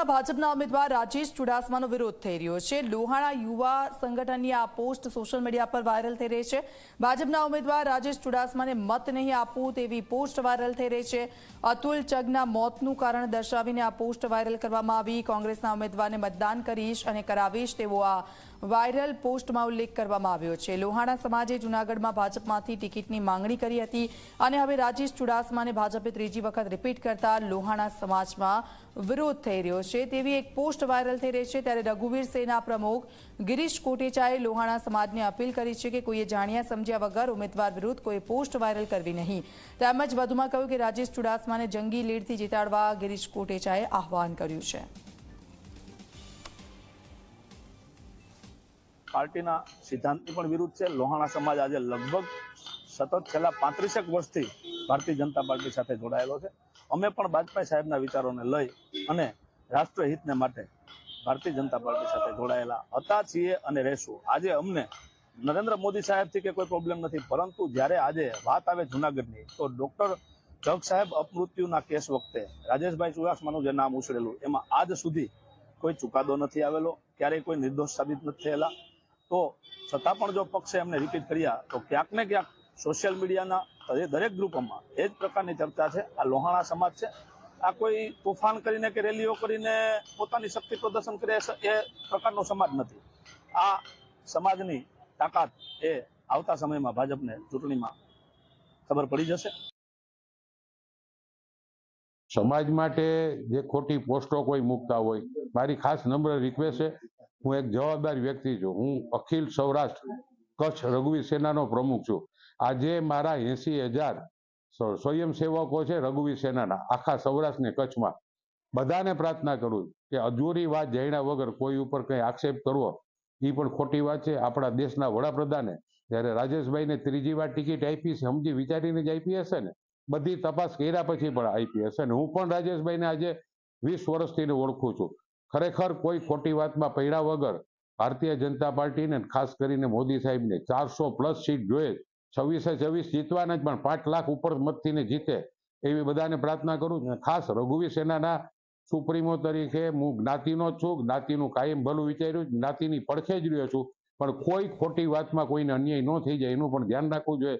જૂનાગઢમાં ભાજપના ઉમેદવાર રાજેશ ચુડાસમાનો વિરોધ થઈ રહ્યો છે. લોહાણા યુવા સંગઠનની આ પોસ્ટ સોશિયલ મીડિયા પર વાયરલ થઈ રહી છે. ભાજપના ઉમેદવાર રાજેશ ચુડાસમાને મત નહીં આપવું તેવી પોસ્ટ વાયરલ થઈ રહી છે. અતુલ ચગના મોતનું કારણ દર્શાવીને આ પોસ્ટ વાયરલ કરવામાં આવી. કોંગ્રેસના ઉમેદવારને મતદાન કરીશ અને કરાવીશ તેવો આ વાયરલ પોસ્ટમાં ઉલ્લેખ કરવામાં આવ્યો છે. લોહાણા સમાજે જૂનાગઢમાં ભાજપમાંથી ટિકિટની માંગણી કરી હતી અને હવે રાજેશ ચુડાસમાને ભાજપે ત્રીજી વખત રિપીટ કરતા લોહાણા સમાજમાં વિરોધ થઈ રહ્યો છે. તેવી એક પોસ્ટ વાયરલ થઈ રહી છે ત્યારે રઘુવીર સેના પ્રમુખ ગિરીશ કોટેચાએ લોહાણા સમાજને અપીલ કરી છે કે કોઈએ જાણ્યા સમજ્યા વગર ઉમેદવાર વિરુદ્ધ કોઈ પોસ્ટ વાયરલ કરવી નહીં. તેમજ વધુમાં કહ્યું કે રાજેશ ચુડાસમાને જંગી લીડથી જીતાડવા ગિરીશ કોટેચાએ આહવાન કર્યું છે. પાર્ટીના સિદ્ધાંતની પણ વિરુદ્ધ છે. લોહાણા સમાજ આજે લગભગ સતત છેલ્લા પાંત્રીસેક વર્ષથી ભારતીય જનતા પાર્ટી સાથે જોડાયેલો છે. અમે પણ વાજપેયી સાહેબના વિચારોને લઈ અને રાષ્ટ્રહિતને માટે ભારતીય જનતા પાર્ટી સાથે જોડાયેલા હતા છીએ અને રહેશું. આજે અમને નરેન્દ્ર મોદી સાહેબથી કે કોઈ પ્રોબ્લેમ નથી, પરંતુ જ્યારે આજે વાત આવે જુનાગઢની, તો ડોક્ટર જગ સાહેબ અપમૃત્યુના કેસ વખતે રાજેશભાઈ ચુડાસમાનું જે નામ ઉછળેલું, એમાં આજ સુધી કોઈ ચુકાદો નથી આવેલો, ક્યારેય કોઈ નિર્દોષ સાબિત નથી થયેલા. તો છતાં પણ જો પક્ષે એમને રિપીટ કર્યા, તો ક્યાંક ને ક્યાંક સોશિયલ મીડિયાના દરેક ગ્રુપોમાં એ જ પ્રકારની ચર્ચા છે. આ લોહાણા સમાજ છે આ કોઈ તોફાન કરીને કે રેલીઓ કરીને પોતાની શક્તિ પ્રદર્શન કરે એ પ્રકારનો સમાજ નથી. આ સમાજની તાકાત એ આવતા સમયમાં ભાજપને ચૂંટણીમાં ખબર પડી જશે. સમાજ માટે જે ખોટી પોસ્ટો કોઈ મૂકતા હોય, મારી ખાસ નમ્ર રિક્વેસ્ટ છે, હું એક જવાબદાર વ્યક્તિ છું. હું અખિલ સૌરાષ્ટ્ર કચ્છ રઘુવીર સેનાનો પ્રમુખ છું. આજે મારા એસી હજાર સ્વયંસેવકો છે રઘુવીર સેનાના, આખા સૌરાષ્ટ્ર ને કચ્છમાં. બધાને પ્રાર્થના કરું કે અધૂરી વાત જાણ્યા વગર કોઈ ઉપર કંઈ આક્ષેપ કરવો એ પણ ખોટી વાત છે. આપણા દેશના વડાપ્રધાને જ્યારે રાજેશભાઈને ત્રીજી વાર ટિકિટ આપી સમજી વિચારીને જ આપી હશે ને? બધી તપાસ કર્યા પછી પણ આપી હશે ને? હું પણ રાજેશભાઈને આજે વીસ વર્ષથી ઓળખું છું. ખરેખર કોઈ ખોટી વાતમાં પડ્યા વગર ભારતીય જનતા પાર્ટીને ખાસ કરીને મોદી સાહેબને ચારસો પ્લસ સીટ જોઈએ છવ્વીસે છવ્વીસ જીતવાના જ, પણ પાંચ લાખ ઉપર મતથીને જીતે એવી બધાને પ્રાર્થના કરું છું. ખાસ રઘુવીર સેનાના સુપ્રીમો તરીકે હું જ્ઞાતિનો જ છું, જ્ઞાતિનું કાયમ ભલું વિચાર્યું જ્ઞાતિની પડખે જ રહ્યો છું. પણ કોઈ ખોટી વાતમાં કોઈને અન્યાય ન થઈ જાય, એનું પણ ધ્યાન રાખવું જોઈએ.